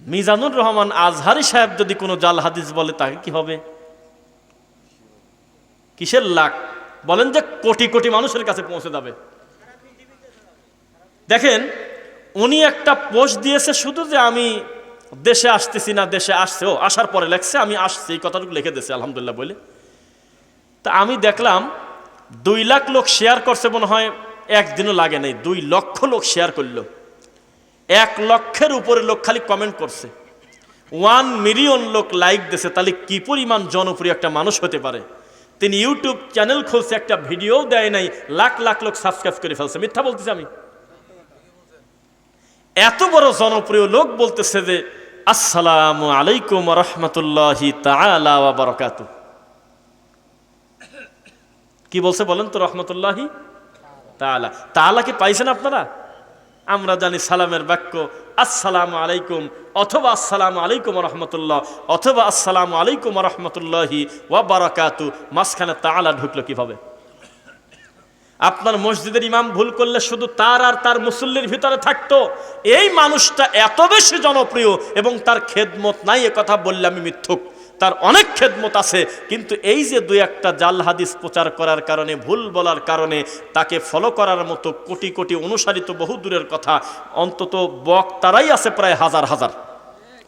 মিজানুর রহমান আজহারি সাহেব যদি কোনো জাল হাদিস বলে, তাকে কি হবে? কিসের লাখ? বলেন যে কোটি কোটি মানুষের কাছে পৌঁছে যাবে। দেখেন, উনি একটা পোস্ট দিয়েছে শুধু যে আমি দেশে আসতেছি না, দেশে আসছে। ও, আসার পরে লেখছে, আমি আসছি, এই কথাটুকু লিখে দিয়েছে, আলহামদুলিল্লাহ বলে তা আমি দেখলাম, দুই লাখ লোক শেয়ার করছে, মনে হয় একদিনও লাগে নাই, দুই লক্ষ লোক শেয়ার করল। এক লক্ষের উপরে লোক খালি কমেন্ট করছে। ওয়ান মিলিয়ন লোক লাইক দিয়েছে তাহলে কি পরিমাণ জনপ্রিয় একটা মানুষ হতে পারে? তিনি ইউটিউব চ্যানেল খুলছে, একটা ভিডিও দেয় নাই, লাখ লাখ লোক সাবস্ক্রাইব করে ফেলছে। মিথ্যা বলতেছি আমি। এত বড় জনপ্রিয় লোক বলতেছে যে, আসসালামু আলাইকুম রহমতুল্লাহি ওয়া কি বলছে বলেন তো, রহমতুল্লাহি তাআলা। তাআলা কি পাইছেন আপনারা? আমরা জানি সালামের বাক্য, আসসালামু আলাইকুম অথবা আসসালামু আলাইকুম রহমতুল্লাহ অথবা আসসালামু আলাইকুম রহমতুল্লাহি ওয়া বারাকাতু মাঝখানে তাআলা ঢুকলো কীভাবে? আপনার মসজিদের ইমাম ভুল করলে শুধু তার আর তার মুসল্লির ভিতরে থাকতো। এই মানুষটা এত বেশি জনপ্রিয় এবং তার খেদমত নাই কথা বললে আমি মিথ্যুক। তার অনেক খেদমত আছে, কিন্তু এই যে দুই একটা জাল হাদিস প্রচার করার কারণে, ভুল বলার কারণে, তাকে ফলো করার মতো কোটি কোটি অনুসারিত বহু দূরের কথা, অন্তত বক্তারাই আছে প্রায় হাজার হাজার।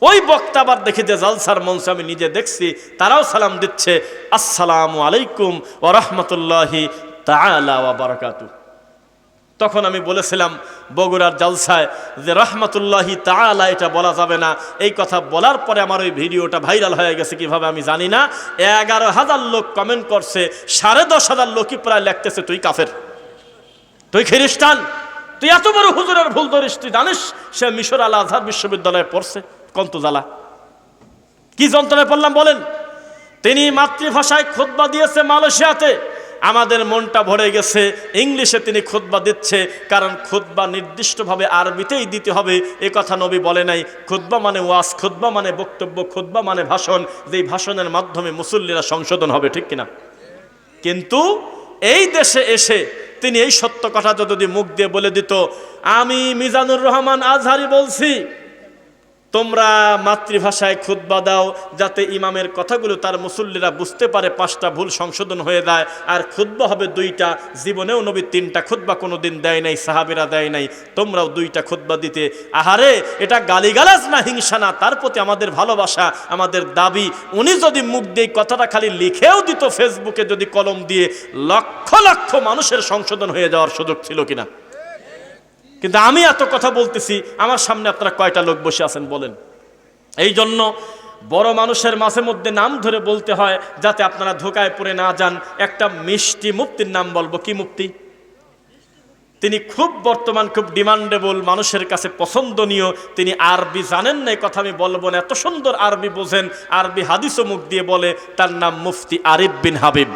ওই বক্তা আবার দেখি যে জালসার মঞ্চে আমি নিজে দেখছি, তারাও সালাম দিচ্ছে, আসসালামু আলাইকুম ও রহমতুল্লাহি তাআলা ওয়া বারাকাতু তখন আমি বলেছিলাম বগুড়ার জালসায় যে রহমতুল্লাহি তাআলা এটা বলা যাবে না। এই কথা বলার পরে আমার ওই ভিডিওটা ভাইরাল হয়ে গেছে, কীভাবে আমি জানি না। এগারো হাজার লোক কমেন্ট করছে, সাড়ে দশ হাজার লোকই প্রায় লিখতেছে, তুই কাফের? তুই খ্রিস্টান? তুই এত বড় হুজুরের ভুল ধরিস, তুই জানিস? সে মিশর আল আজহার বিশ্ববিদ্যালয়ে পড়ছে কন্ত জ্বালা কি যন্ত্রণায় পড়লাম বলেন? তিনি মাতৃভাষায় খোদবা দিয়েছে মালয়েশিয়াতে। আমাদের মনটা ভরে গেছে। ইংলিশে তিনি খুতবা দিচ্ছে, কারণ খুতবা নির্দিষ্টভাবে আরবিতেই দিতে হবে। এ কথা নবী বলে নাই, খুতবা মানে ওয়াস খুতবা মানে বক্তব্য, খুতবা মানে ভাষণ। যেই ভাষণের মাধ্যমে মুসল্লিরা সংশোধন হবে, ঠিক কিনা? কিন্তু এই দেশে এসে তিনি এই সত্য কথাটা যদি মুখ দিয়ে বলে দিত, আমি মিজানুর রহমান আজহারি বলছি তোমরা মাতৃভাষায় খুতবা দাও যাতে ইমামের কথাগুলো তার মুসল্লিরা বুঝতে পারে, পাঁচটা ভুল সংশোধন হয়ে যায়। আর খুতবা হবে দুইটা, জীবনেও নবী তিনটা খুতবা কোনো দিন দেয় নাই, সাহাবিরা দেয় নাই। তোমরাও দুইটা খুতবা দিতে। আহারে, এটা গালিগালাজ না হিংসা না? তার প্রতি আমাদের ভালোবাসা, আমাদের দাবি। উনি যদি মুখ দিয়ে কথাটা খালি লিখেও দিত, ফেসবুকে যদি কলম দিয়ে লক্ষ লক্ষ মানুষের সংশোধন হয়ে যাওয়ার সুযোগ ছিল কিনা? কিন্তু আমি এত কথা বলতেছি, আমার সামনে আপনারা কয়টা লোক বসে আছেন বলেন। এই জন্য বড় মানুষের মাঝে মধ্যে নাম ধরে বলতে হয়, যাতে আপনারা ধোকায় পড়ে না যান। একটা মিষ্টি মুক্তির নাম বলব, কি মুক্তি তিনি খুব বর্তমান, খুব ডিমান্ডেবল, মানুষের কাছে পছন্দনীয়। তিনি আরবি জানেন না কথা আমি বলব না। এত সুন্দর আরবি বোঝেন, আরবি হাদিসও মুখ দিয়ে বলে, তার নাম মুফতি আরিফ বিন হাবিব।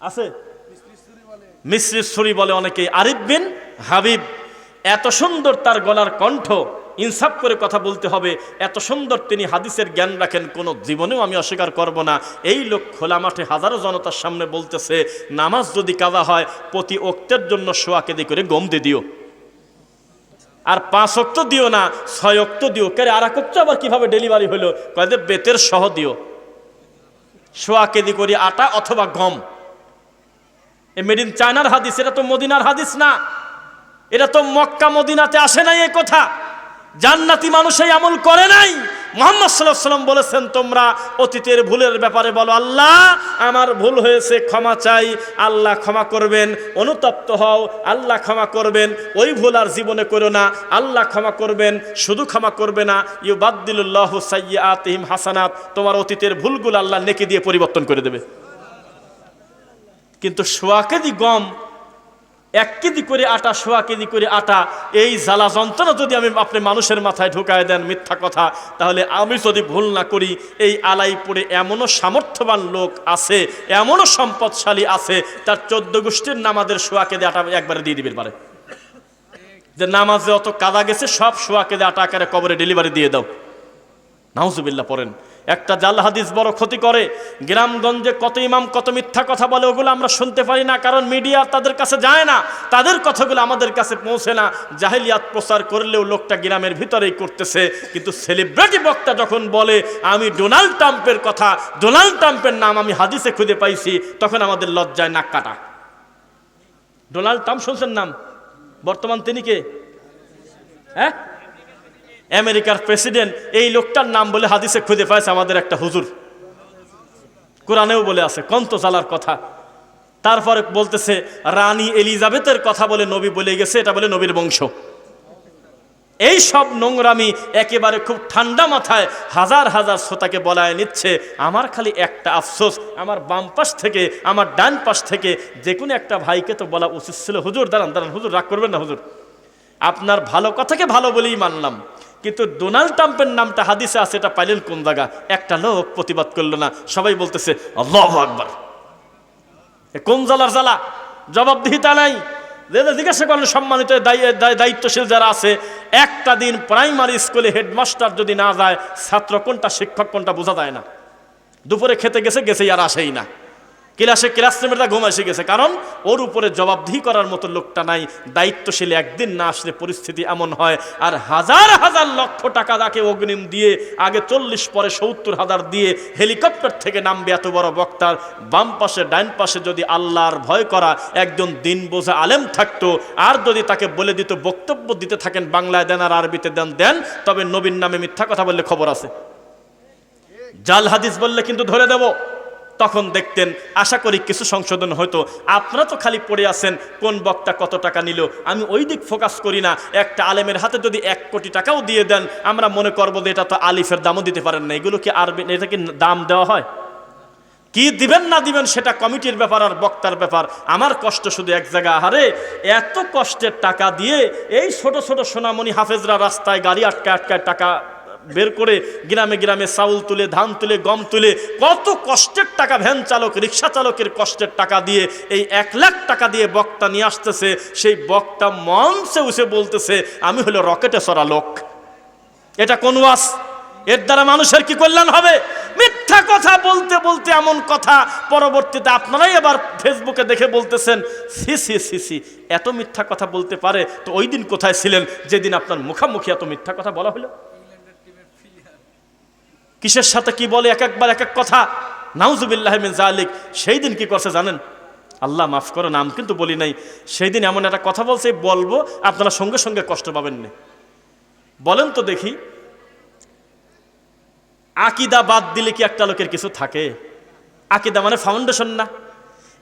আছে? মিশ্রি ছুরি বলে। অনেকে আরিফ বিন হাবিব, এত সুন্দর তার গলার কণ্ঠ, ইনসাফ করে কথা বলতে হবে, এত সুন্দর তিনি হাদিসের জ্ঞান রাখেন, কোনো জীবনেও আমি অস্বীকার করব না। এই লোক খোলা মাঠে হাজারো জনতার সামনে বলতেছে, নামাজ যদি কাজা হয়, প্রতি অক্তের জন্য শোয়া কেদি করে গম দিয়ে দিও। আর পাঁচ অক্ত দিও না, ছয় অক্ত দিও। কে আর এক আবার কীভাবে ডেলিভারি হলো? কয়েদের বেতের সহ দিও। শোয়া কেদি করি আটা অথবা গম। এ মেড ইন চায়নার হাদিস, এটা তো মদিনার হাদিস না। এটা তো মক্কা মদিনাতে আসে নাই এই কথা। জান্নাতি মানুষ এই আমল করে নাই। মোহাম্মদ সাল্লাহ সাল্লাম বলেছেন, তোমরা অতীতের ভুলের ব্যাপারে বলো, আল্লাহ, আমার ভুল হয়েছে, ক্ষমা চাই, আল্লাহ ক্ষমা করবেন, অনুতপ্ত হও, আল্লাহ ক্ষমা করবেন, ওই ভুল আর জীবনে করো না, আল্লাহ ক্ষমা করবেন, শুধু ক্ষমা করবে না ইউ বাদ্দিল্লাহ সাইয়াতিহিম হাসানাত, তোমার অতীতের ভুলগুলো আল্লাহ নেকি দিয়ে পরিবর্তন করে দেবে। কিন্তু সোয়াকেদি গম এক কেজি করে আটা, সোয়া কেজি করে আটা, এই জ্বালা যন্ত্রণা যদি আমি আপনি মানুষের মাথায় ঢুকায় দেন, মিথ্যা কথা, তাহলে আমি যদি ভুল না করি, এই আলাইপুরে এমনও সামর্থ্যবান লোক আছে, এমনও সম্পদশালী আছে, তার চোদ্দ গোষ্ঠীর নামাদের সোয়া কেজি আটা একবারে দিয়ে দিবে পারে। যে নামাজে অত কাদা গেছে, সব সোয়া কেজি আটা আকারে কবরে ডেলিভারি দিয়ে দাও। নাউজুবিল্লাহ পড়েন। একটা জাল হাদিস বড় ক্ষতি করে। গ্রামগঞ্জে কত ইমাম, কত মিথ্যা কথা বলে, ওগুলো আমরা শুনতে পারি না, কারণ মিডিয়া তাদের কাছে যায় না। তাদের কথাগুলো আমাদের কাছে পৌঁছে না। জাহেলিয়াত প্রচার করলেও লোকটা গ্রামের ভিতরেই করতেছে। কিন্তু সেলিব্রিটি বক্তা যখন বলে, আমি ডোনাল্ড ট্রাম্পের কথা, ডোনাল্ড ট্রাম্পের নাম আমি হাদিসে খুঁজে পাইছি, তখন আমাদের লজ্জায় নাক কাটা। ডোনাল্ড ট্রাম্প শুনছেন নাম? বর্তমান তিনি কে? হ্যাঁ? আমেরিকার প্রেসিডেন্ট এই লোকটার নাম বলে হাদিসে খুঁজে পাইছে আমাদের একটা হুজুর। কোরআনেও বলে আছে, কন্ত চালার কথা। তারপরে বলতেছে, রানী এলিজাবেথের কথা বলে নবী বলে গেছে, এটা বলে নবীর বংশ। এই সব নোংরামি একেবারে খুব ঠান্ডা মাথায় হাজার হাজার শ্রোতাকে বলায় নিচ্ছে, আমার খালি একটা আফসোস, আমার বাম পাশ থেকে, আমার ডান পাশ থেকে, যে কোনো একটা ভাইকে তো বলা উচিত ছিল, হুজুর, দাঁড়ান দাঁড়ান, হুজুর, রাগ করবেন না, হুজুর। আপনার ভালো কথাকে ভালো বলেই মানলাম। কিন্তু ডোনাল্ড ট্রাম্পের নামটা হাদিসে আছে, এটা পাইলেন কোন জায়গা? একটা লোক প্রতিবাদ করল না। সবাই বলতেছে, আল্লাহ আকবার। কোন জ্বালার জ্বালা? জবাবদিহিতা নাই। জিজ্ঞাসা করলেন সম্মানিত দায়ী- দায়- দায়িত্বশীল যারা আছে, একটা দিন প্রাইমারি স্কুলে হেডমাস্টার যদি না যায়, ছাত্র কোনটা, শিক্ষক কোনটা, বোঝা যায় না। দুপুরে খেতে গেছে গেছে আর আসেই না। ক্লাসে ক্লাসরুমেটা ঘুম এসে গেছে। কারণ ওর উপরে জবাবদিহি করার মতো লোকটা নাই। দায়িত্বশীল একদিন না আসলে পরিস্থিতি এমন হয়। আর হাজার হাজার লক্ষ টাকা তাকে অগ্নিম দিয়ে, আগে চল্লিশ, পরে সত্তর হাজার দিয়ে হেলিকপ্টার থেকে নামবে এত বড় বক্তার। বাম পাশে ডাইন পাশে যদি আল্লাহর ভয় করা একজন দিন বোঝা আলেম থাকতো, আর যদি তাকে বলে দিত, বক্তব্য দিতে থাকেন, বাংলায় দেন আর আরবিতে দেন দেন, তবে নবীন নামে মিথ্যা কথা বললে খবর আছে। জাল হাদিস বললে কিন্তু ধরে দেব। তখন দেখতেন, আশা করি কিছু সংশোধন হয়তো। আপনারা তো খালি পড়ে আছেন, কোন বক্তা কত টাকা নিল? আমি ওই দিক ফোকাস করি না। একটা আলেমের হাতে যদি এক কোটি টাকাও দিয়ে দেন, আমরা মনে করব যে এটা তো আলিফের দামও দিতে পারেন না। এগুলো কি আর এটা কি দাম দেওয়া হয়? কি দিবেন না দিবেন সেটা কমিটির ব্যাপার আর বক্তার ব্যাপার। আমার কষ্ট শুধু এক জায়গা। আহারে, এত কষ্টের টাকা দিয়ে এই ছোট ছোট সোনামণি হাফেজরা রাস্তায় গাড়ি আটকা আটকায় টাকা বের করে গ্রামে গ্রামে চাউল তুলে, ধান তুলে, গম তুলে, কত কষ্টের টাকা ভ্যান চালক, রিক্সা চালকের কষ্টের টাকা দিয়ে এই এক লাখ টাকা দিয়ে বক্তা নিয়ে আসতেছে। সেই বক্তা মঞ্চে উসে বলতেছে, আমি হলো রকেটে সরা লোক। এটা কোন ওয়াস এর দ্বারা মানুষের কি কল্যাণ হবে? মিথ্যা কথা বলতে বলতে এমন কথা পরবর্তীতে আপনারাই আবার ফেসবুকে দেখে বলতেছেন, সি সি সি সি, এত মিথ্যা কথা বলতে পারে, তো ওই দিন কোথায় ছিলেন? যেদিন আপনার মুখামুখি এত মিথ্যা কথা বলা হলো। কিসের সাথে কি বলে এক একবার এক এক কথা? নাউজুবিল্লাহমিন জালিক সেই দিন কি করছে জানেন? আল্লাহ মাফ করো, নাম কিন্তু বলি নাই। সেই দিন এমন একটা কথা বলছে, বলব, আপনারা সঙ্গে সঙ্গে কষ্ট পাবেন না। বলেন তো দেখি। আকিদা বাদ দিলে কি একটা লোকের কিছু থাকে? আকিদা মানে ফাউন্ডেশন না।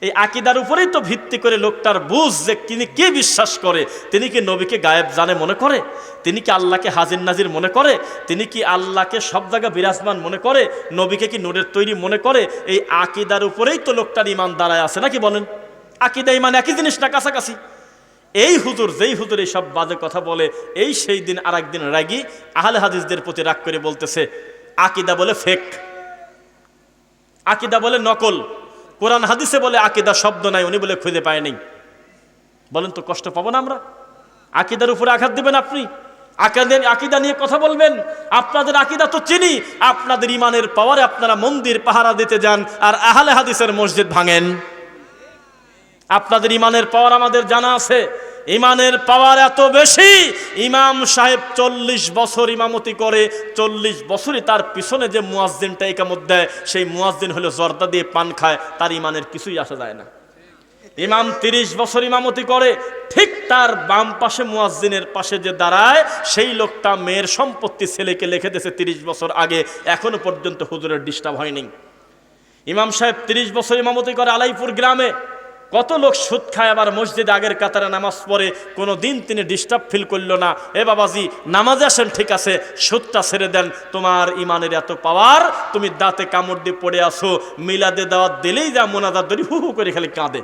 এই আকিদার উপরেই তো ভিত্তি করে লোকটার বুঝ যে তিনি কে বিশ্বাস করে, তিনি কি নবীকে গায়েব জানে মনে করে, তিনি কি আল্লাহকে হাজির নাজির মনে করে, তিনি কি আল্লাহকে সব জায়গা বিরাজমান মনে করে, নবীকে কি নোরের তৈরি মনে করে, এই আকিদার উপরেই তো লোকটার ইমান দাঁড়ায় আছে নাকি বলেন? আকিদা ইমান একই জিনিস না কাছাকাছি? এই হুজুর, যেই হুজুর এই সব বাজে কথা বলে, এই সেই দিন আর একদিন রাগি আহলে হাদিসদের প্রতি রাগ করে বলতেছে, আকিদা বলে ফেক আকিদা বলে নকল। কোরআন হাদিসে বলে, আকিদা শব্দ নাই, উনি বলে খুঁজে পায় নাই। বলেন তো, কষ্ট পাবো না আমরা? আকিদার উপরে আঘাত দেবেন আপনি? আকাদের আকিদা নিয়ে কথা বলবেন? আপনাদের আকিদা তো চিনি। আপনাদের ইমানের পাওয়ারে আপনারা মন্দির পাহারা দিতে যান আর আহলে হাদিসের মসজিদ ভাঙেন। আপনাদের ইমানের পাওয়ার আমাদের জানা আছে। ইমানের পাওয়ার এত বেশি, ইমাম সাহেব চল্লিশ বছর ইমামতি করে, চল্লিশ বছরই তার পিছনে যে মুয়াজ্জিনটা একামত দেয়, সেই মুয়াজ্জিন হলো জর্দা দিয়ে পান খায়, তার ইমানের কিছুই আসা যায় না। ইমাম তিরিশ বছর ইমামতি করে, ঠিক তার বাম পাশে মুয়াজ্জিনের পাশে যে দাঁড়ায়, সেই লোকটা মেয়ের সম্পত্তি ছেলেকে লিখে দিয়েছে তিরিশ বছর আগে, এখনও পর্যন্ত হুজুরের ডিস্টার্ব হয়নি। ইমাম সাহেব তিরিশ বছর ইমামতি করে আলাইপুর গ্রামে কত লোক সুদ খায় আবার মসজিদে আগের কাতারে নামাজ পড়ে কোনো দিন তিনি ডিস্টার্ব ফিল করল না। এ বাবাজি, নামাজে আসেন, ঠিক আছে, সুদটা ছেড়ে দেন। তোমার ইমানের এত পাওয়ার তুমি দাঁতে কামড় দিয়ে পড়ে আসো মিলাদে দাওয়াত দিলেই যা মোনাদার দরি হু হু করে খালি কাঁদে।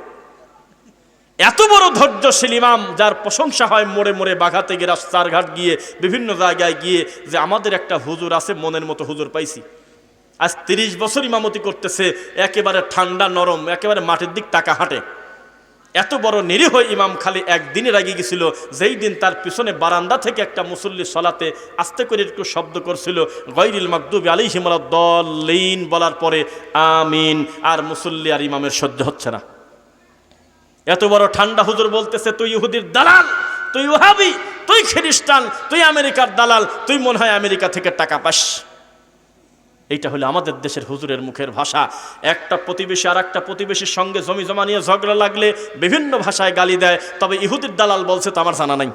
এত বড় ধৈর্যশীল ইমাম, যার প্রশংসা হয় মোড়ে মোড়ে বাঘাতে গিয়ে রাস্তার ঘাট গিয়ে, বিভিন্ন জায়গায় গিয়ে, যে আমাদের একটা হুজুর আছে, মনের মতো হুজুর পাইছি। আজ তিরিশ বছর ইমামতি করতেছে, একেবারে ঠান্ডা, নরম, একেবারে মাটির দিক টাকা হাঁটে। এত বড় নিরীহ ইমাম খালি একদিনের আগে গেছিল, যেই দিন তার পিছনে বারান্দা থেকে একটা মুসল্লি সলাতে আস্তে করে একটু শব্দ করছিল গৈরিল মাকদুবি আলী দলিন বলার পরে, আমিন আর মুসল্লি আর ইমামের সহ্য হচ্ছে না। এত বড় ঠান্ডা হুজুর বলতেছে, তুই ইহুদির দালাল, তুই ওহাবি, তুই খ্রিস্টান, তুই আমেরিকার দালাল, তুই মনে হয় আমেরিকা থেকে টাকা পাস। এইটা হলো আমাদের দেশের হুজুরের মুখের ভাষা। একটা প্রতিবেশী আর একটা প্রতিবেশীর সঙ্গে জমি জমা নিয়ে ঝগড়া লাগলে বিভিন্ন ভাষায় গালি দেয়, তবে ইহুদির দালাল বলছে তো আমার জানা নাই।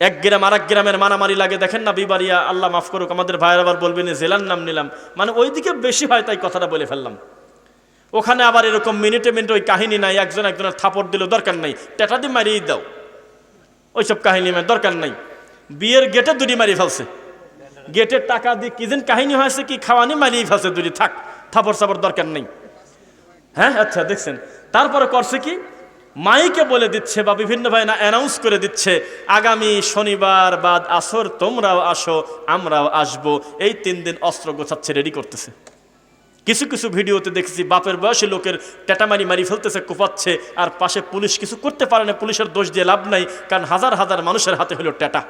এক গ্রাম আর এক গ্রামের মারামারি লাগে, দেখেন না বিবারিয়া, আল্লাহ মাফ করুক, আমাদের ভাইয়ের আবার বলবেন জেলার নাম নিলাম। মানে ওইদিকে বেশি হয় তাই কথাটা বলে ফেললাম। ওখানে আবার এরকম মিনিটে মিনিটে ওই কাহিনী নাই, একজন একজনের থাপড় দিল দরকার নাই টেটা দিয়ে মারিয়ে দাও। ওইসব কাহিনী আমার দরকার নাই। বিয়ের গেটে দুটি মারিয়ে ফেলছে। গেটের টাকা দিয়ে কি যেন কাহিনী হয়েছে, কি খাওয়ানি মারিয়ে ফেলছে দুটি থাক, থাপড় সাপড় দরকার নেই। হ্যাঁ আচ্ছা দেখছেন। তারপরে করছে কি? মাইকে বলে দিচ্ছে বা বিভিন্ন ভাই না অ্যানাউন্স করে দিচ্ছে, আগামী শনিবার বাদ আসর, তোমরাও আসো, আমরাও আসব। এই তিন দিন অস্ত্র গোছাচ্ছে রেডি করতেছে। কিছু কিছু ভিডিওতে দেখেছি, বাপের বয়সী লোকের টেটামারি মারি ফেলতেছে, কোপাচ্ছে, আর পাশে পুলিশ কিছু করতে পারে না, পুলিশের দোষ দিয়ে লাভ নাই, কারণ হাজার হাজার মানুষের হাতে হলো টেটা।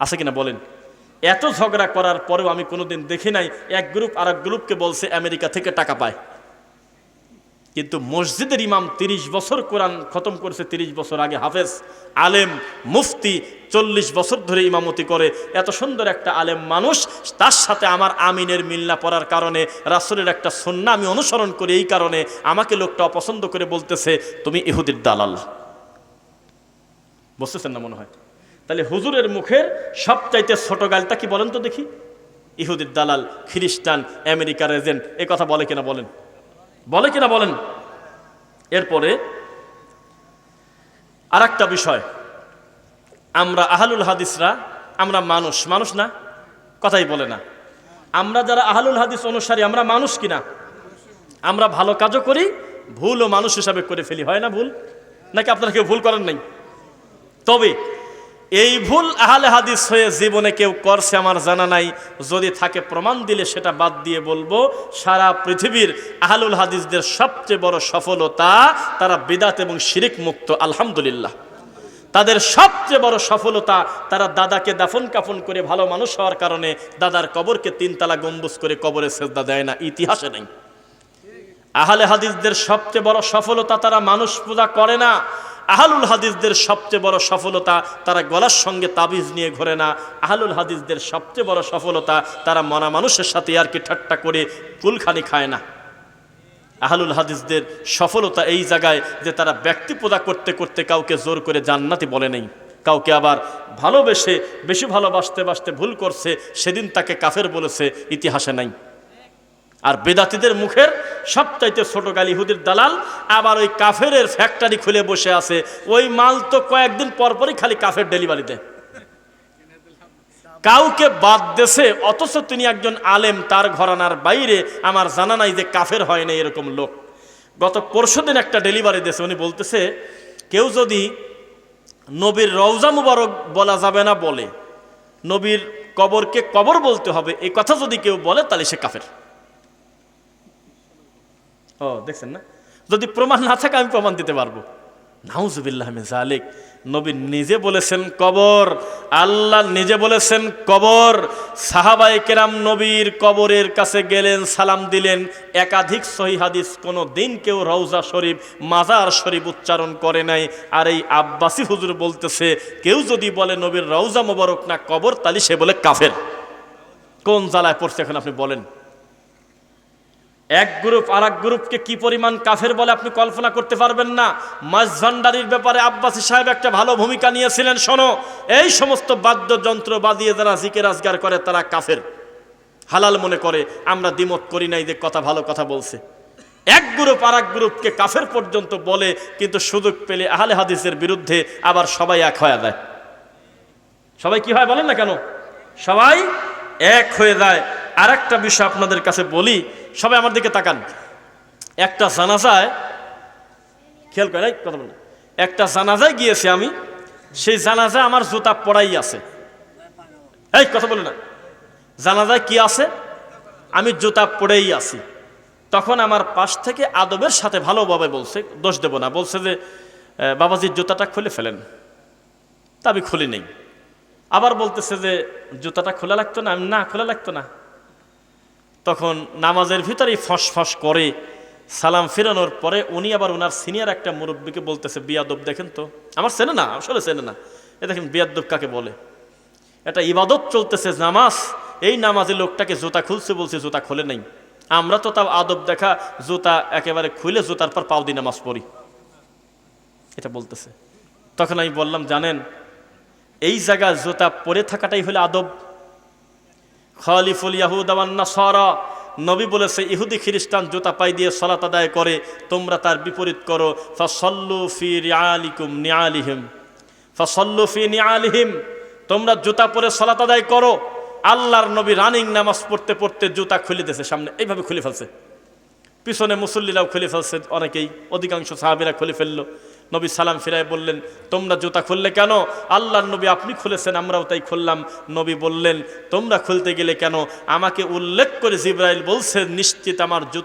আছে কিনা বলেন? এত ঝগড়া করার পরেও আমি কোনোদিন দেখি নাই, এক গ্রুপ আর এক গ্রুপকে বলছে, আমেরিকা থেকে টাকা পায়। কিন্তু মসজিদের ইমাম তিরিশ বছর কোরআন খতম করেছে, তিরিশ বছর আগে হাফেজ, আলেম, মুফতি চল্লিশ বছর ধরে ইমামতি করে। এত সুন্দর একটা আলেম মানুষ, তার সাথে আমার আমিনের মিল্লা পড়ার কারণে, রাসুলের একটা সন্না আমি অনুসরণ করি এই কারণে, আমাকে লোকটা অপছন্দ করে বলতেছে, তুমি ইহুদির দালাল। বুঝতেছেন না মনে হয়? তাহলে হুজুরের মুখের সবচাইতে ছোট গালটা কি বলেন তো দেখি? ইহুদির দালাল, খ্রিস্টান, আমেরিকার এজেন্ট, এ কথা বলে কিনা বলেন? বলে কিনা বলেন? এরপরে আর একটা বিষয়। আমরা আহলুল হাদিসরা, আমরা মানুষ মানুষ না, কথাই বলে না। আমরা যারা আহলুল হাদিস অনুসারী, আমরা মানুষ কিনা? আমরা ভালো কাজও করি, ভুলও মানুষ হিসাবে করে ফেলি, হয় না ভুল? নাকি আপনারা কেউ ভুল করেন নাই? তবে এই ভুল আহলে হাদিস হয়ে জীবনে কেউ করছে আমার জানা নাই। যদি থাকে প্রমাণ দিলে সেটা বাদ দিয়ে বলব, সারা পৃথিবীর আহলুল হাদিসদের সবচেয়ে বড় সফলতা তারা বিদাত এবং শিরিক মুক্ত, আলহামদুলিল্লাহ। তাদের সবচেয়ে বড় সফলতা তারা দাদাকে দাফন কাফন করে ভালো মানুষ হওয়ার কারণে দাদার কবরকে তিনতলা গম্বুজ করে কবরে সেজদা দেয় না, ইতিহাসে নেই। আহলে হাদিসদের সবচেয়ে বড় সফলতা তারা মানুষ পূজা করে না। আহলুল হাদিসদের সবচেয়ে বড় সফলতা তারা গলার সঙ্গে তাবিজ নিয়ে ঘোরে না। আহলুল হাদিসদের সবচেয়ে বড় সফলতা তারা মনা মানুষের সাথে আর কি ঠাট্টা করে কুলখানি খায় না। আহলুল হাদিসদের সফলতা এই জায়গায় যে তারা ব্যক্তি পূজা করতে করতে কাউকে জোর করে জান্নাতি বলে নেই। কাউকে আবার ভালোবেসে, বেশি ভালোবাসতে বাসতে ভুল করছে, সেদিন তাকে কাফের বলেছে, ইতিহাসে নাই। আর বেদাতিদের মুখের সবচাইতে ছোট গালি হুদির দালাল, আবার ওই কাফের ফ্যাক্টরি খুলে বসে আছে। ওই মাল তো কয়েকদিন পরপরই খালি কাফের ডেলিভারি দেয়। কাউকে বাদ দেশে অথচ তিনি একজন আলেম, তার ঘরানার বাইরে আমার জানা নাই যে কাফের হয় না এরকম লোক। গত পরশু দিন একটা ডেলিভারি দিয়েছে উনি বলতেছে, কেউ যদি নবীর রওজা মুবারক বলা যাবে না বলে, নবীর কবরকে কবর বলতে হবে এই কথা যদি কেউ বলে তাহলে সে কাফের। ও, দেখছেন না? যদি প্রমাণ না থাকে আমি প্রমাণ দিতে পারব। নাউজুবিল্লাহ জালেক নবী নিজে বলেছেন কবর, আল্লাহ নিজে বলেছেন কবর। সাহাবাই কেরাম নবীর কবরের কাছে গেলেন, সালাম দিলেন। একাধিক সহি হাদিস কোনো দিন কেউ রওজা শরীফ, মাজার শরীফ উচ্চারণ করে নাই। আর এই আব্বাসী হুজুর বলতেছে, কেউ যদি বলে নবীর রওজা মোবারক না, কবর তাহলে সে বলে কাফের। কোন জ্বালায় পড়ছে এখন আপনি বলেন? এক গ্রুপ আর এক গ্রুপকে কি পরিমাণ কাফের বলে আপনি কল্পনা করতে পারবেন না? মাছ ভান্ডারির ব্যাপারে আব্বাসী সাহেব একটা ভালো ভূমিকা নিয়েছিলেন, শোনো। এই সমস্ত বাদ্যযন্ত্র বাদিয়ে যারা জিকে রাজগার করে, তারা কাফের। হালাল মনে করে, আমরা দ্বিমত করি নাই যে কথা ভালো কথা বলছে। এক গ্রুপ আর এক গ্রুপকে কাফের পর্যন্ত বলে, কিন্তু সুযোগ পেলে আহলে হাদিসের বিরুদ্ধে আবার সবাই এক হয়ে যায়। সবাই কি হয় বলেন না কেন? সবাই এক হয়ে যায়। আর একটা বিষয় আপনাদের কাছে বলি সবাই আমার দিকে তাকান। একটা জানাজায় খেয়াল করে এই কথা বলেন। একটা জানাজায় গিয়েছি আমি সেই জানাজায় আমার জুতা পড়াই আছে। এই কথা বলে না। জানাজায় কি আছে? আমি জুতা পড়েই আছি। তখন আমার পাশ থেকে আদবের সাথে ভালোভাবে বলছে দোষ দেব না। বলছে যে "আহ, বাবাজির জুতাটা খুলে ফেলেন। তা আমি খুলি নেই। আবার বলতেছে যে জুতাটা খোলা লাগতো না? আমি না খোলা লাগতো না। তখন নামাজের ভিতরেই ফস ফস করে সালাম ফেরানোর পরে উনি আবার ওনার সিনিয়র একটা মুরব্বীকে বলতেছে, বিয়াদব দেখেন তো। আমার চেনে না, আসলে চেনে না। এ দেখেন, বিয়াদব কাকে বলে? এটা ইবাদত চলতেছে, নামাজ। এই নামাজে লোকটাকে জুতা খুলছে বলছে, জুতা খুলে নাই। আমরা তো তাও আদব দেখা, জুতা একেবারে খুলে জুতার পর পাও নামাজ পড়ি। এটা বলতেছে। তখন আমি বললাম, জানেন, এই জায়গায় জুতা পরে থাকাটাই হলো আদব। খালিফুল ইয়াহুদাওয়ান্না সরা নবী বলেছে, ইহুদি খ্রিস্টান জুতা পাই দিয়ে সলাত আদায় করে, তোমরা তার বিপরীত করো। ফসল্লু ফি রিয়ালিকুম নিয়ালিহিম। ফসল্লু ফি নিয়ালিহিম। তোমরা জুতা পরে সলাত আদায় করো। আল্লাহর নবী রানিং নামাজ পড়তে পড়তে জুতা খুলে দিয়েছে সামনে। এইভাবে খুলে ফেলছে। পিছনে মুসল্লিরাও খুলে ফেলছে অনেকেই। অধিকাংশ সাহাবিরা খুলে ফেলল। নবী সালাম ফিরায় বললেন, তোমরা জুতা খুললে কেন? আল্লাহর নবী আপনি খুলেছেন, আমরাও তাই খুললাম। নবী বললেন, তোমরা খুলতে গেলে কেন? আমাকে উল্লেখ করে জিব্রাইল বলছেন, নিশ্চিত আমার